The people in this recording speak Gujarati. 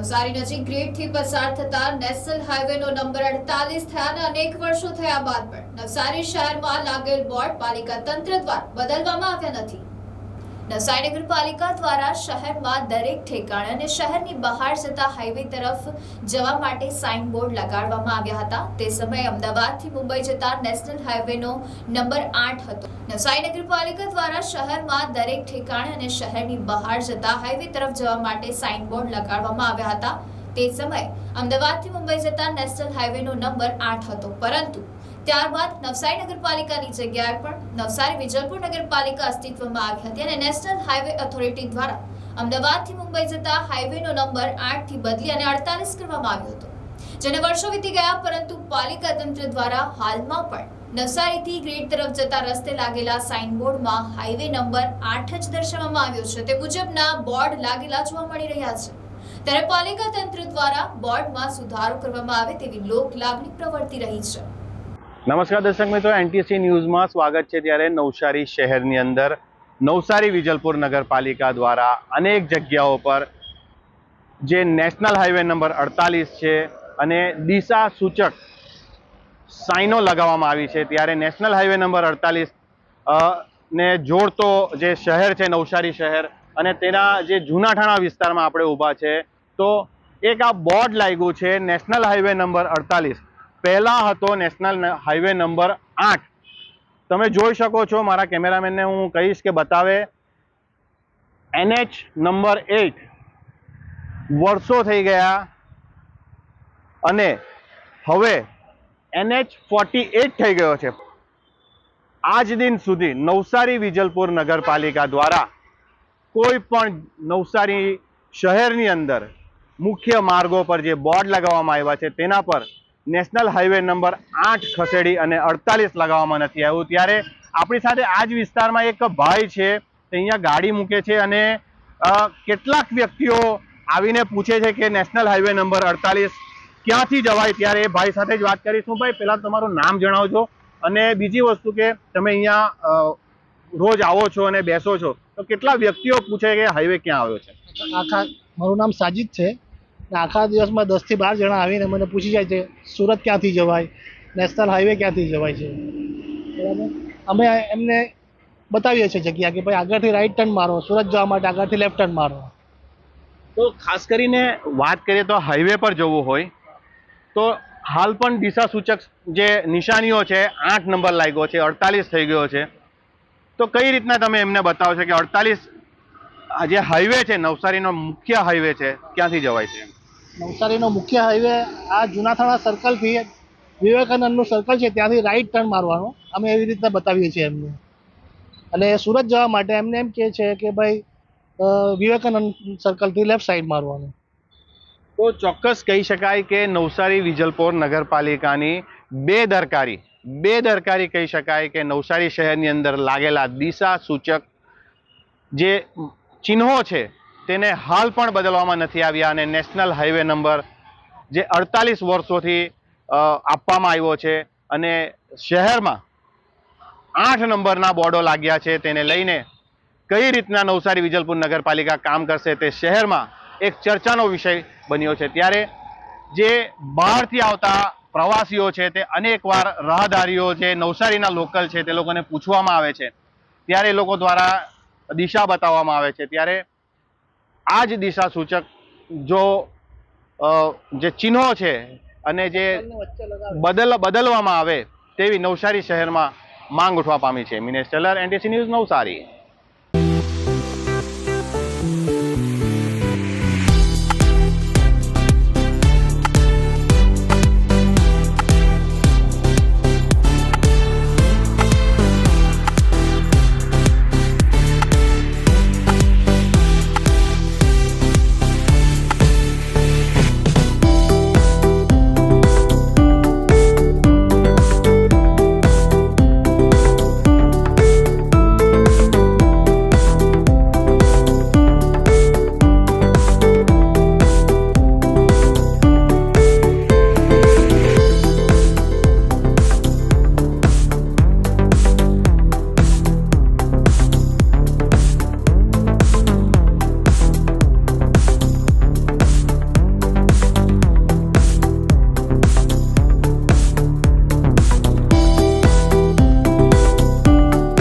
નવસારી નજીક ગ્રીડથી પસાર થતા નેશનલ હાઈવેનો નંબર અડતાલીસ થયાના અનેક વર્ષો થયા બાદ પણ નવસારી શહેરમાં લાગેલ બોર્ડ પાલિકા તંત્ર દ્વારા બદલવામાં આવ્યા નથી. નવસારી નગરપાલિકા દ્વારા શહેરમાં દરેક ઠેકાણે અને શહેરની બહાર જતા હાઈવે તરફ જવા માટે સાઇન બોર્ડ લગાડવામાં આવ્યા હતા. તે સમયે અમદાવાદથી મુંબઈ જતા નેશનલ હાઈવેનો નંબર આઠ હતો. નવસારી નગરપાલિકા દ્વારા શહેરમાં દરેક ઠેકાણે અને શહેરની બહાર જતા હાઈવે તરફ જવા માટે સાઇન બોર્ડ લગાડવામાં આવ્યા હતા. તે સમયે અમદાવાદથી મુંબઈ જતા નેશનલ હાઈવેનો નંબર આઠ હતો. પરંતુ ત્યારબાદ નવસારી નગરપાલિકાની જગ્યાએ પણ નવસારી વિજલપુર નગરપાલિકા અસ્તિત્વમાં આવી હતી અને નેશનલ હાઈવે ઓથોરિટી દ્વારા અમદાવાદથી મુંબઈ જતા હાઈવેનો નંબર આઠથી બદલી અને અડતાલીસ કરવામાં આવ્યો હતો, જેને વર્ષો વીતી ગયા, પરંતુ પાલિકા તંત્ર દ્વારા હાલમાં પણ નવસારીથી ગ્રીડ તરફ જતા રસ્તે લાગેલા સાઇનબોર્ડમાં હાઈવે નંબર આઠ જ દર્શાવવામાં આવ્યો છે. તે મુજબના બોર્ડ લાગેલા જોવા મળી રહ્યા છે. ત્યારે પાલિકા તંત્ર દ્વારા બોર્ડમાં સુધારો કરવામાં આવે તેવી લોક લાગણી પ્રવર્તી રહી છે. નમસ્કાર દર્શક મિત્રો, એનટીસી ન્યૂઝમાં સ્વાગત છે ત્યારે નવસારી શહેરની અંદર. નવસારી વિજલપુર નગરપાલિકા દ્વારા અનેક જગ્યાઓ પર જે નેશનલ હાઈવે નંબર અડતાલીસ છે અને દિશા સૂચક સાઇનો લગાવવામાં આવી છે. ત્યારે નેશનલ હાઈવે નંબર અડતાલીસ ને જોડતો જે શહેર છે, નવસારી શહેર અને તેના જે જૂનાઠાણા વિસ્તારમાં આપણે ઊભા છે, તો એક આ બોર્ડ લાગ્યું છે, નેશનલ હાઈવે નંબર અડતાલીસ. પહેલા હતો નેશનલ હાઈવે નંબર આઠ. તમે જોઈ શકો છો, મારા કેમેરામેનને હું કહીશ કે બતાવે. એનએચ નંબર એટ વર્ષો થઈ ગયા. અને હવે એનએચ ફોર્ટી એટ થઈ ગયો છે. આજ દિન સુધી નવસારી વિજલપુર નગરપાલિકા દ્વારા કોઈ પણ નવસારી શહેરની અંદર મુખ્ય માર્ગો પર જે બોર્ડ લગાવવામાં આવ્યા છે, તેના પર નેશનલ હાઈવે નંબર આઠ ખસેડી અને અડતાલીસ લગાવવામાં નથી આવ્યું. ત્યારે આપણી સાથે આ જ વિસ્તારમાં એક ભાઈ છે અહીંયા ગાડી મૂકે છે અને કેટલાક વ્યક્તિઓ આવીને પૂછે છે કે નેશનલ હાઈવે નંબર અડતાલીસ ક્યાંથી જવાય? ત્યારે એ ભાઈ સાથે જ વાત કરીશું. ભાઈ, પહેલા તમારું નામ જણાવજો અને બીજી વસ્તુ કે તમે અહીંયા રોજ આવો છો અને બેસો છો, તો કેટલા વ્યક્તિઓ પૂછે કે હાઈવે ક્યાં આવ્યો છે? આખા, મારું નામ સાજિદ છે. આખા દિવસમાં દસથી બાર જણા આવીને મને પૂછી જાય છે, સુરત ક્યાંથી જવાય? નેશનલ હાઈવે ક્યાંથી જવાય છે? બરાબર? અમે એમને બતાવીએ છીએ જગ્યા કે, ભાઈ, આગળથી રાઈટ ટર્ન મારો, સુરત જવા માટે આગળથી લેફ્ટ ટર્ન મારો. તો ખાસ કરીને વાત કરીએ તો હાઈવે પર જવું હોય, તો હાલ પણ દિશા સૂચક જે નિશાનીઓ છે, આઠ નંબર લાગ્યો છે, અડતાલીસ થઈ ગયો છે. તો કઈ રીતના તમે એમને બતાવો છો કે અડતાલીસ આ જે હાઈવે છે, નવસારીનો મુખ્ય હાઈવે છે, ક્યાંથી જવાય છે? નવસારીનો મુખ્ય હાઈવે આ જૂનાથાણા સર્કલથી વિવેકાનંદનું સર્કલ છે, ત્યાંથી રાઈટ ટર્ન મારવાનો. અમે એવી રીતના બતાવીએ છીએ એમને. અને સુરત જવા માટે એમને એમ કહે છે કે ભાઈ વિવેકાનંદ સર્કલથી લેફ્ટ સાઈડ મારવાનું. તો ચોક્કસ કહી શકાય કે નવસારી વિજલપોર નગરપાલિકાની બેદરકારી બેદરકારી કહી શકાય કે નવસારી શહેરની અંદર લાગેલા દિશા સૂચક જે ચિહ્નો છે તેને હાલ પણ બદલવામાં નથી આવ્યા અને નેશનલ હાઈવે નંબર જે અડતાલીસ વર્ષોથી આપવામાં આવ્યો છે અને શહેરમાં આઠ નંબરના બોર્ડો લાગ્યા છે. તેને લઈને કઈ રીતના નવસારી વિજલપુર નગરપાલિકા કામ કરશે તે શહેરમાં એક ચર્ચાનો વિષય બન્યો છે. ત્યારે જે બહારથી આવતા પ્રવાસીઓ છે તે અનેકવાર રાહદારીઓ જે નવસારીના લોકલ છે તે લોકોને પૂછવામાં આવે છે. ત્યારે એ લોકો દ્વારા દિશા બતાવવામાં આવે છે. ત્યારે આ જ દિશા સૂચક જો જે ચિહ્નો છે અને જે બદલ બદલવામાં આવે તેવી નવસારી શહેરમાં માંગ ઉઠવા પામી છે. Minesh Tailor N T C news Navsari.